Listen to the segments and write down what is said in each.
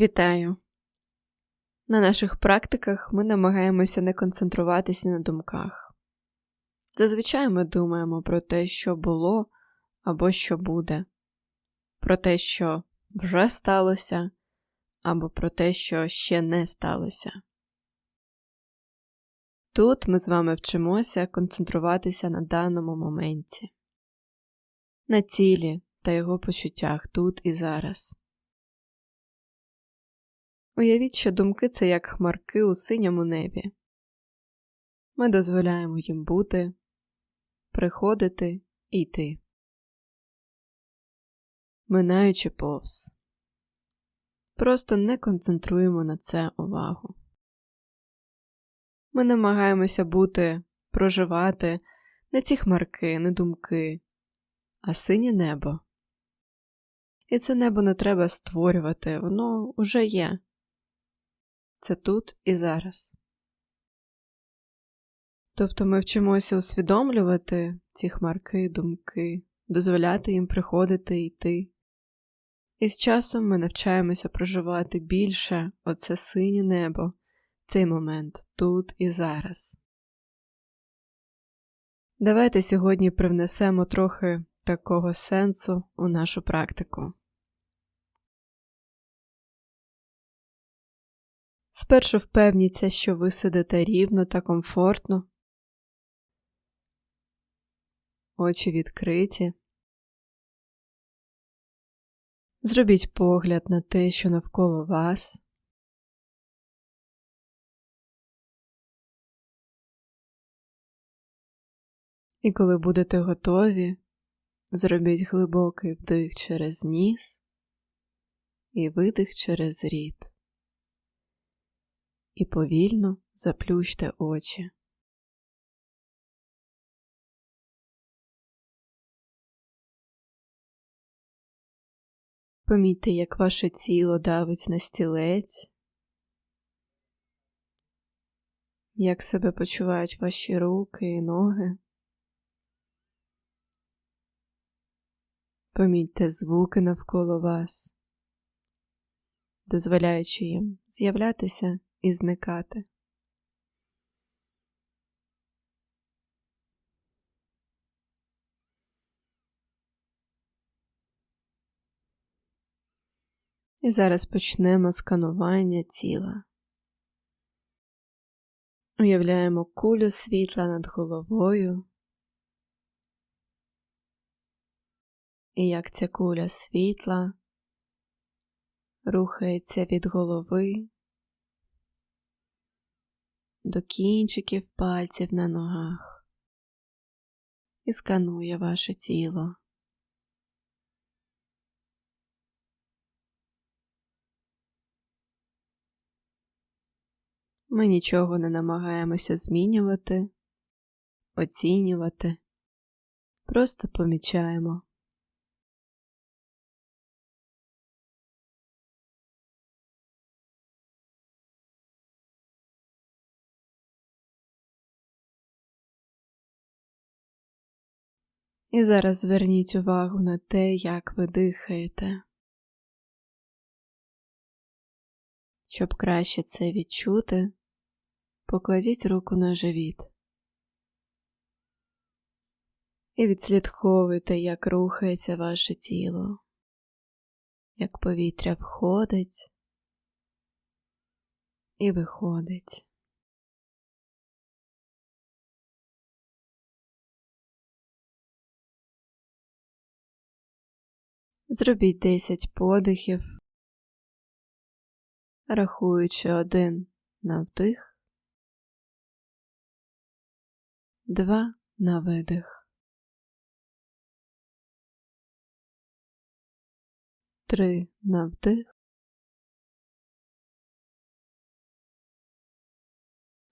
Вітаю! На наших практиках ми намагаємося не концентруватися на думках. Зазвичай ми думаємо про те, що було або що буде, про те, що вже сталося, або про те, що ще не сталося. Тут ми з вами вчимося концентруватися на даному моменті, на тілі та його почуттях тут і зараз. Уявіть, що думки це як хмарки у синьому небі. Ми дозволяємо їм бути, приходити і йти, минаючи повз. Просто не концентруємо на це увагу. Ми намагаємося бути, проживати не ці хмарки, не думки, а синє небо. І це небо не треба створювати, воно уже є це тут і зараз. Тобто ми вчимося усвідомлювати ці хмарки, думки, дозволяти їм приходити і йти. І з часом ми навчаємося проживати більше оце синє небо, цей момент тут і зараз. Давайте сьогодні привнесемо трохи такого сенсу у нашу практику. Спершу впевніться, що ви сидите рівно та комфортно, очі відкриті. Зробіть погляд на те, що навколо вас. І коли будете готові, зробіть глибокий вдих через ніс і видих через рід і повільно заплющте очі. Помітьте, як ваше тіло давить на стілець, як себе почувають ваші руки і ноги. Помітьте звуки навколо вас, дозволяючи їм з'являтися і зникати. І зараз почнемо сканування тіла. Уявляємо кулю світла над головою, і як ця куля світла рухається від голови до кінчиків пальців на ногах і сканує ваше тіло. Ми нічого не намагаємося змінювати, оцінювати, просто помічаємо. І зараз зверніть увагу на те, як ви дихаєте. Щоб краще це відчути, покладіть руку на живіт і відслідковуйте, як рухається ваше тіло, як повітря входить і виходить. Зробіть 10 подихів, рахуючи один на вдих, два на видих, три на вдих,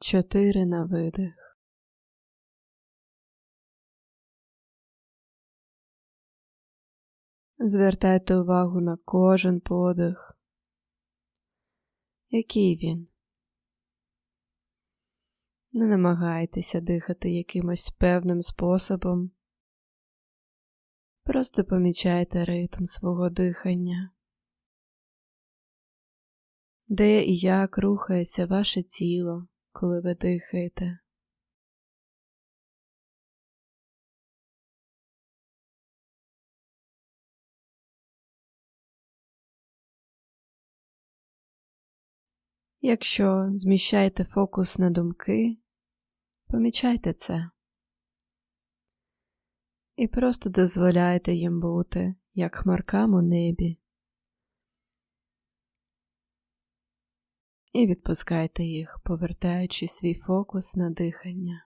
чотири на видих. Звертайте увагу на кожен подих. Який він? Не намагайтеся дихати якимось певним способом. Просто помічайте ритм свого дихання. де і як рухається ваше тіло, коли ви дихаєте. Якщо зміщаєте фокус на думки, помічайте це і просто дозволяйте їм бути як хмаркам у небі. І відпускайте їх, повертаючи свій фокус на дихання.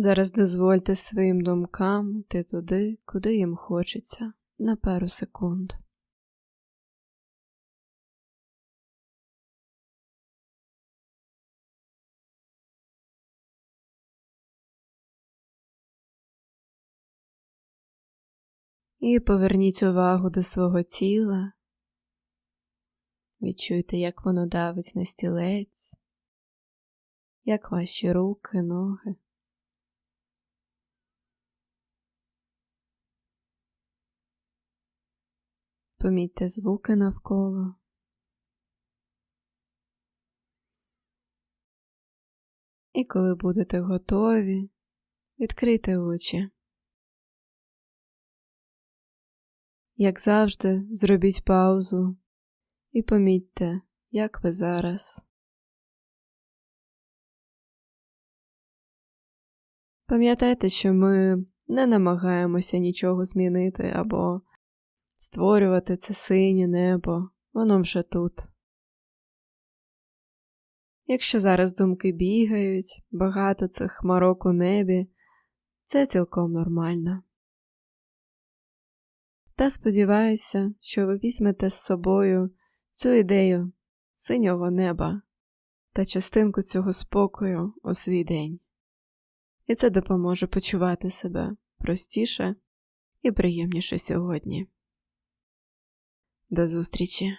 Зараз дозвольте своїм думкам йти туди, куди їм хочеться, на пару секунд. І поверніть увагу до свого тіла. Відчуйте, як воно давить на стілець, як ваші руки, ноги. Помітьте звуки навколо. І коли будете готові, відкрийте очі. Як завжди, зробіть паузу і помітьте, як ви зараз. Пам'ятайте, що ми не намагаємося нічого змінити або створювати це синє небо, воно вже тут. Якщо зараз думки бігають, багато цих хмарок у небі, це цілком нормально. Та сподіваюся, що ви візьмете з собою цю ідею синього неба та частинку цього спокою у свій день, і це допоможе почувати себе простіше і приємніше сьогодні. До зустрічі!